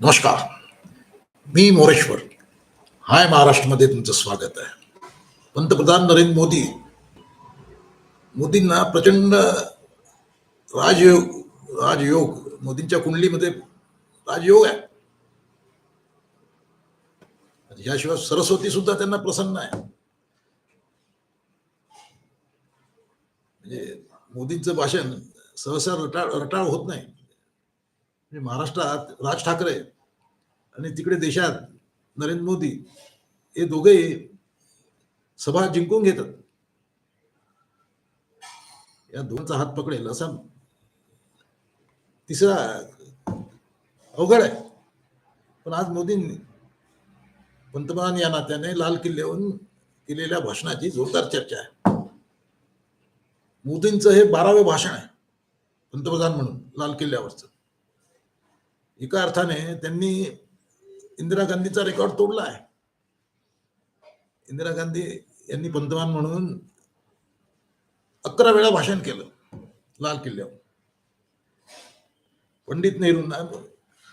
नमस्कार. मी मोरेश्वर. हाय महाराष्ट्रामध्ये तुमचं स्वागत आहे. पंतप्रधान नरेंद्र मोदी. मोदींना प्रचंड राजयोग राजयोग. मोदींच्या कुंडलीमध्ये राजयोग आहे. याशिवाय सरस्वती सुद्धा त्यांना प्रसन्न आहे. म्हणजे मोदींचं भाषण सहसा रटाळ रटाळ होत नाही. म्हणजे महाराष्ट्रात राज ठाकरे आणि तिकडे देशात नरेंद्र मोदी हे दोघे सभा जिंकून घेतात. या दोघांचा हात पकडेल असा तिसरा अवघड आहे. पण आज मोदींनी पंतप्रधान या नात्याने लाल किल्ल्याहून केलेल्या भाषणाची जोरदार चर्चा आहे. मोदींचं हे बारावे भाषण आहे पंतप्रधान म्हणून लाल किल्ल्यावरचं. एका अर्थाने त्यांनी इंदिरा गांधीचा रेकॉर्ड तोडला आहे. इंदिरा गांधी यांनी पंतप्रधान म्हणून अकरा वेळा भाषण केलं लाल किल्ल्यावर. पंडित नेहरूंना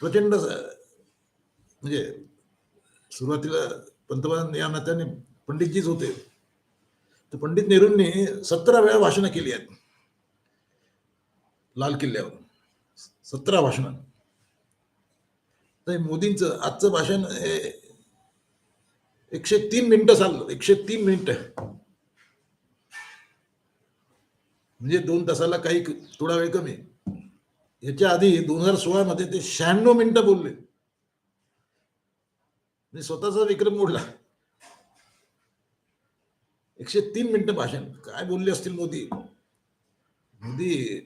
प्रचंड म्हणजे सुरुवातीला पंतप्रधान या नात्याने पंडितजीच होते. तर पंडित नेहरूंनी सतरा वेळा भाषणं केली आहेत लाल किल्ल्यावर. सतरा भाषणं. तर मोदींचं आजचं भाषण हे एकशे तीन मिनिटं चाललं एकशे तीन मिनिटं. म्हणजे दोन तासाला काही थोडा वेळ कमी. याच्या आधी दोन हजार सोळा मध्ये ते शहाण्णव मिनिटं बोलले. म्हणजे स्वतःचा विक्रम मोडला. एकशे तीन मिनिटं भाषण. काय बोलले असतील मोदी? मोदी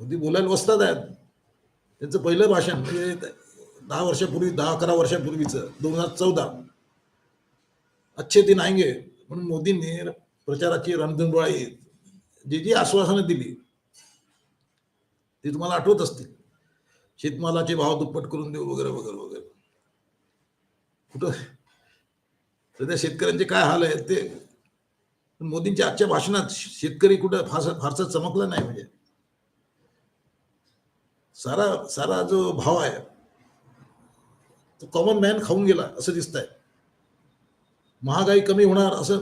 मोदी बोलायला वस्तात आहेत. त्यांचं पहिलं भाषण म्हणजे दहा वर्षापूर्वी दहा अकरा वर्षापूर्वीचं दोन हजार चौदा. अच्छे दिन आहे म्हणून मोदींनी प्रचाराची रणधुंडोळी जी जी आश्वासनं दिली ती तुम्हाला आठवत असतील. शेतमालाचे भाव दुप्पट करून देऊ वगैरे वगैरे वगैरे. कुठं? सध्या शेतकऱ्यांचे काय हाल आहेत ते? पण मोदींच्या आजच्या भाषणात शेतकरी कुठं फारसा फारसा चमकला नाही म्हणजे. सारा सारा जो भाव आहे तो कॉमन मॅन खाऊन गेला असं दिसत आहे महागाई कमी होणार असं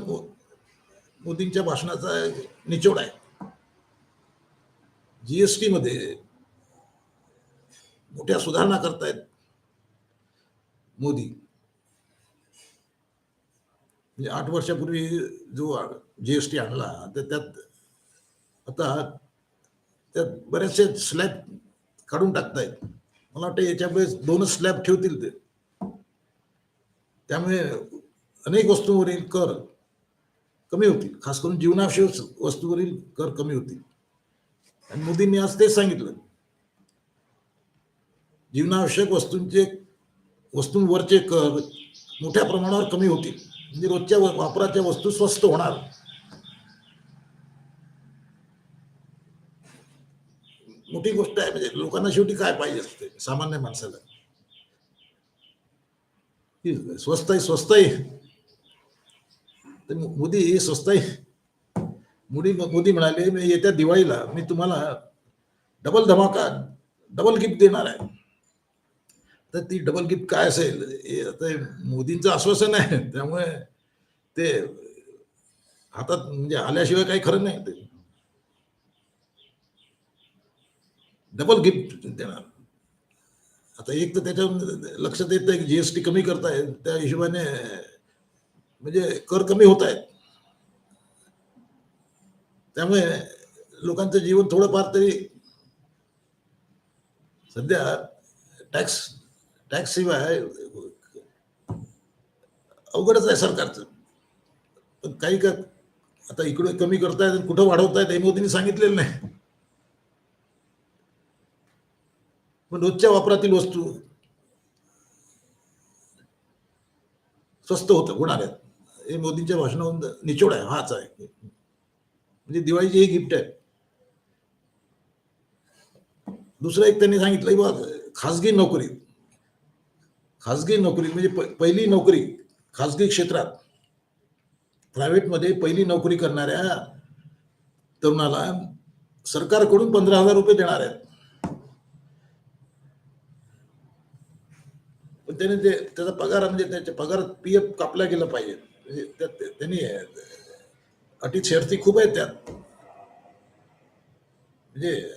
मोदींच्या भाषणाचा निचोड आहे. जीएसटी मध्ये मोठ्या सुधारणा करतायत मोदी. म्हणजे आठ वर्षापूर्वी जो जीएसटी आणला तर त्यात आता त्यात बरेचसे स्लॅब काढून टाकतायत. मला वाटतं याच्यामुळे दोनच स्लॅब ठेवतील ते. त्यामुळे अनेक वस्तूंवरील कर कमी होतील. खास करून जीवनावश्यक वस्तूवरील कर कमी होतील. आणि मोदींनी आज तेच सांगितलं. जीवनावश्यक वस्तूंचे वस्तूंवरचे कर मोठ्या प्रमाणावर कमी होतील. म्हणजे रोजच्या वापराच्या वस्तू स्वस्त होणार. मोठी गोष्ट आहे म्हणजे लोकांना शेवटी काय पाहिजे असते? सामान्य माणसाला. स्वस्त आहे स्वस्त आहे तर मोदी स्वस्त आहे मोदी मोदी म्हणाले मी येत्या दिवाळीला मी तुम्हाला डबल धमाका डबल गिफ्ट देणार आहे. तर ती डबल गिफ्ट काय असेल हे मोदींचं आश्वासन आहे. त्यामुळे ते हातात म्हणजे आल्याशिवाय काही खरं नाही ते. डबल गिफ्ट देणार. आता एक तर त्याच्या लक्षात येत आहे की जीएसटी कमी करताय. त्या हिशोबाने म्हणजे कर कमी होत आहेत त्यामुळे लोकांचं जीवन थोडंफार तरी सध्या टॅक्स टॅक्स शिवाय अवघडच आहे सरकारचं. पण काही का आता इकडे कमी करतायत कुठं वाढवतायत हे मोदींनी सांगितलेलं नाही. पण रोजच्या वापरातील वस्तू स्वस्त होत होणार आहेत. हे मोदींच्या भाषणावरून निचोड आहे हाच आहे. म्हणजे दिवाळीची ही गिफ्ट आहे. दुसरं एक त्यांनी सांगितलं बा खाजगी नोकरी. खाजगी नोकरी म्हणजे पहिली नोकरी खाजगी क्षेत्रात. प्रायव्हेटमध्ये पहिली नोकरी करणाऱ्या तरुणाला सरकारकडून पंधरा हजार रुपये देणार आहेत. त्याने ते त्याचा पगार म्हणजे त्याच्या पगारात पी एफ कापला गेला पाहिजे. म्हणजे त्यात त्यांनी अटी शर्ती खूप आहेत त्यात. म्हणजे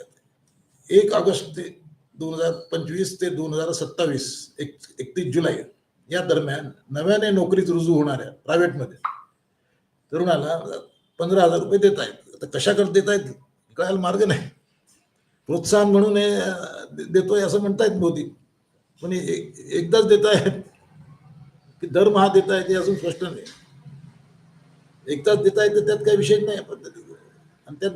एक ऑगस्ट ते दोन हजार पंचवीस ते दोन हजार सत्तावीस एक एकतीस जुलै या दरम्यान नव्याने नोकरीत रुजू होणाऱ्या प्रायव्हेटमध्ये तरुणाला पंधरा हजार रुपये देत आहेत. आता कशाकडे देत आहेत? कळायला मार्ग नाही. प्रोत्साहन म्हणून दे- देतोय असं म्हणतायत मोदी. पण एक- एकदाच देत आहेत की दरमहा देत आहेत हे अजून स्पष्ट नाही. एकदाच देत आहेत तर त्यात काही विषय नाही पद्धती आणि त्यात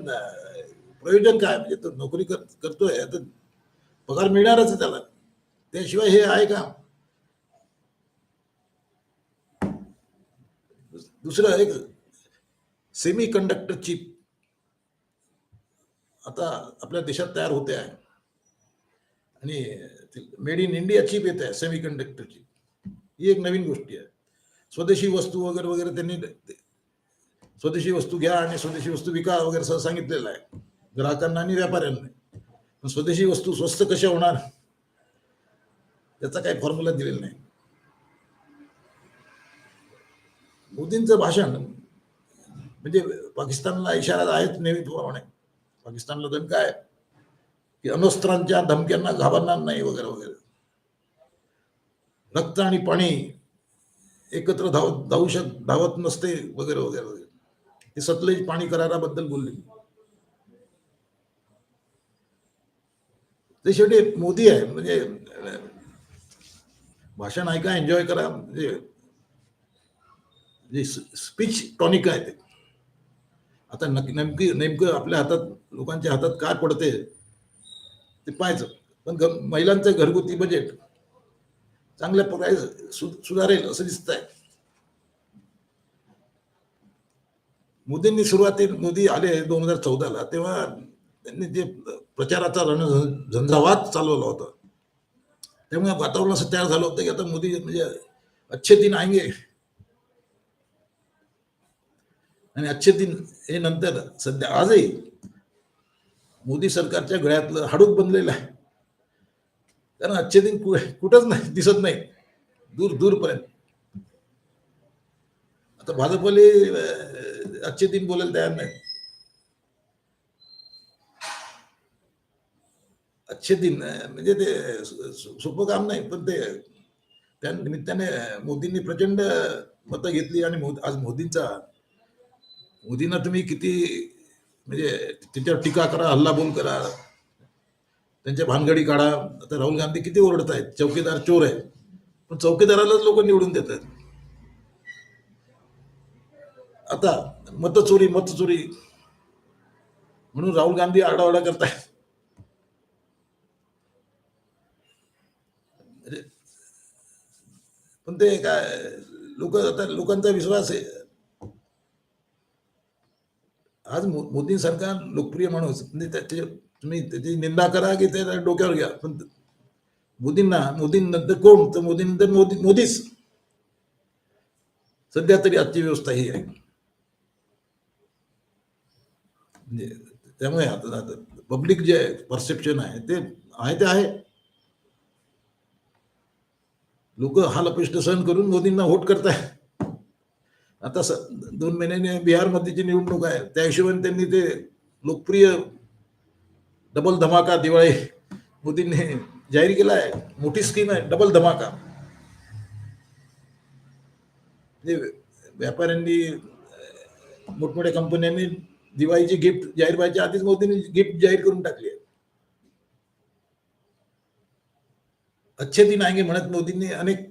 प्रयोजन काय? म्हणजे तो नोकरी कर करतोय तर पगार मिळणारच आहे त्याला. त्याशिवाय हे आहे का? दुसरं एक सेमी कंडक्टर चिप आता आपल्या देशात तयार होते आहे. आणि मेड इन इंडिया चीप येत आहे सेमी कंडक्टरची ही एक नवीन गोष्टी आहे. स्वदेशी वस्तू वगैरे वगैरे त्यांनी स्वदेशी वस्तू घ्या आणि स्वदेशी वस्तू विका वगैरे असं सांगितलेलं आहे. ग्राहकांना आणि व्यापाऱ्यांना. पण स्वदेशी वस्तू स्वस्त कशा होणार? त्याचा काही फॉर्म्युला दिलेला नाही. मोदींचं भाषण म्हणजे पाकिस्तानला इशारा आहेच नेहमीप्रमाणे पाकिस्तानला धन आहे. की अणुस्त्रांच्या धमक्यांना घाबरणार नाही वगैरे वगैरे. रक्त आणि पाणी एकत्र धावत धावू शक धावत नसते वगैरे वगैरे वगैरे. ते सतलज पाणी कराराबद्दल बोलले ते शेवटी मोदी आहे म्हणजे भाषण ऐका एन्जॉय करा म्हणजे जे स्पीच टॉनिक आहे ते. आता नक्की नेमकी नेमकं आपल्या हातात लोकांच्या हातात काय पडते ते पाहायचं. पण महिलांचं घरगुती बजेट चांगल्या प्रकारे सु सुधारेल असं दिसत आहे मोदींनी सुरुवातीत मोदी आले दोन हजार चौदाला तेव्हा त्यांनी जे प्रचाराचा रण झंझावात चालवला होता त्यामुळे वातावरण असं तयार झालं होतं की आता मोदी म्हणजे अच्छे दिन आएंगे. आणि अच्छे दिन हे नंतर सध्या आजही मोदी सरकारच्या गळ्यातलं हाडूक बनलेलं आहे. कारण अच्छे दिन कुठंच नाही दिसत नाही. दूर दूरपर्यंत. आता भाजपले आजचे अच्छे दिन बोलायला तयार नाही अच्छे दिन म्हणजे ते सोपं काम नाही पण ते त्या निमित्ताने मोदींनी प्रचंड मतं घेतली आणि आज मोदींचा मोदींना तुम्ही किती म्हणजे त्यांच्यावर टीका करा हल्लाबोल करा. त्यांच्या भानगडी काढा. आता राहुल गांधी किती ओरडत आहेत. चौकीदार चोर आहे पण चौकीदारालाच लोक निवडून देतात आता मतचोरी मतचोरी. म्हणून राहुल गांधी आरडाओरडा करतायत. म्हणजे पण ते काय लोक आता लोकांचा विश्वास आहे. आज मो- मोदी सरकार लोकप्रिय माणूस म्हणजे त्याचे तुम्ही त्याची निंदा करा की ते डोक्यावर घ्या. पण मोदींना मोदींनंतर कोण? तर मोदीनंतर मोदी मोदीच. सध्या तरी आजची व्यवस्था ही आहे. म्हणजे त्यामुळे आता पब्लिक जे परसेप्शन आहे ते आहे ते आहे. लोक हा लपिष्ट सहन करून मोदींना व्होट करताय आता स दोन महिन्याने बिहारमध्येची निवडणूक आहे. त्या हिशोबाने त्यांनी ते लोकप्रिय डबल धमाका दिवाळी मोदींनी जाहीर केला आहे. मोठी स्कीम आहे डबल धमाका. म्हणजे व्यापाऱ्यांनी मोठमोठ्या कंपन्यांनी दिवाळीची गिफ्ट जाहीर व्हायच्या आधीच मोदींनी गिफ्ट जाहीर करून टाकली आहे. अच्छे दिन आएंगे म्हणत मोदींनी अनेक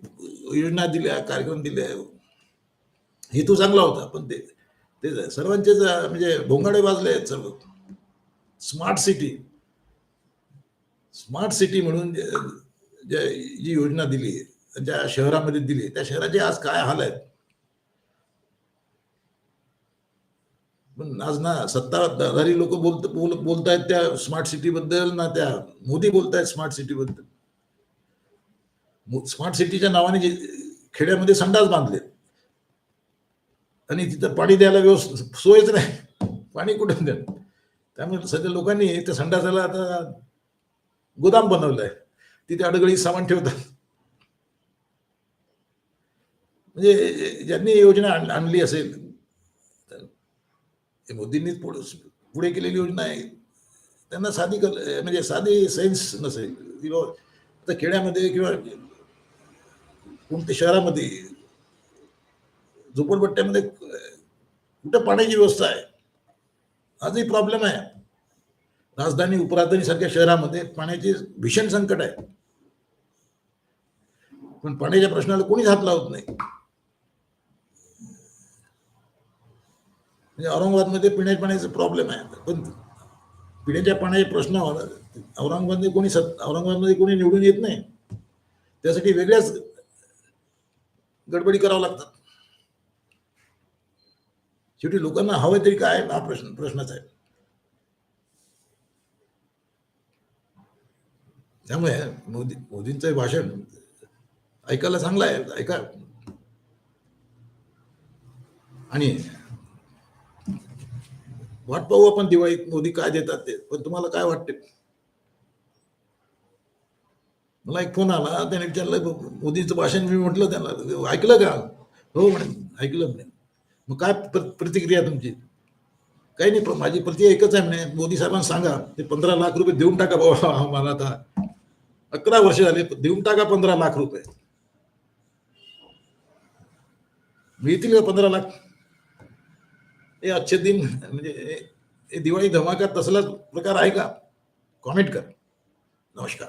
योजना दिल्या कार्यक्रम दिले. हेतू चांगला होता पण ते ते सर्वांचेच म्हणजे भोंगाडे वाजले आहेत सर्व स्मार्ट सिटी स्मार्ट सिटी म्हणून जी योजना दिली ज्या शहरामध्ये दिली त्या शहराचे आज काय हाल आहेत? पण आज ना सत्ताधारी लोक बोलत बोल बोलतायत त्या स्मार्ट सिटी बद्दल ना त्या मोदी बोलतायत स्मार्ट सिटी बद्दल स्मार्ट सिटीच्या नावाने जे खेड्यामध्ये संडास बांधले. आणि तिथं पाणी द्यायला व्यवस्थित सोयच नाही. पाणी कुठून द्या त्यामुळे सध्या लोकांनी त्या संडासाला आता गोदाम बनवलंय. तिथे अडगळी सामान ठेवतात. म्हणजे ज्यांनी योजना आण- आणली असेल तर मोदींनीच पुढे केलेली योजना आहे. त्यांना साधी कल म्हणजे साधी सेन्स नसेल. किंवा आता खेड्यामध्ये किंवा कोणत्या शहरामध्ये झोपडपट्ट्यामध्ये, कुठं पाण्याची व्यवस्था आहे? आजही प्रॉब्लेम आहे. राजधानी उपराजधानी सारख्या शहरामध्ये पाण्याचे भीषण संकट आहे. पण पाण्याच्या प्रश्नाला कोणीच हात लावत नाही. म्हणजे औरंगाबादमध्ये पिण्याच्या पाण्याचा प्रॉब्लेम आहे. पण पिण्याच्या पाण्याचे प्रश्न औरंगाबादमध्ये कोणी सत, औरंगाबादमध्ये कोणी निवडून येत नाही. त्यासाठी वेगळ्याच गडबडी करावं लागतात. शेवटी लोकांना हवं तरी काय? हा प्रश्न प्रश्नच आहे. त्यामुळे मोदी मोदींचं हे भाषण ऐकायला चांगलं आहे. ऐका. आणि वाट पाहू आपण दिवाळीत मोदी काय देतात ते. पण तुम्हाला काय वाटते? मला एक फोन आला त्याने विचारलं मोदीचं भाषण मी म्हटलं त्यांना ऐकलं का? हो म्हणे ऐकलं म्हणे. मग काय प्रतिक्रिया तुमची? काही नाही पण माझी प्रति एकच आहे म्हणे. मोदी साहेबांना सांगा ते पंधरा लाख रुपये देऊन टाका बाबा आम्हाला आता. अकरा वर्ष झाले देऊन टाका पंधरा लाख रुपये. मिळतील का पंधरा लाख? हे अच्छे दिन म्हणजे हे दिवाळी धमाका तसलाच प्रकार आहे का? कॉमेंट कर. नमस्कार.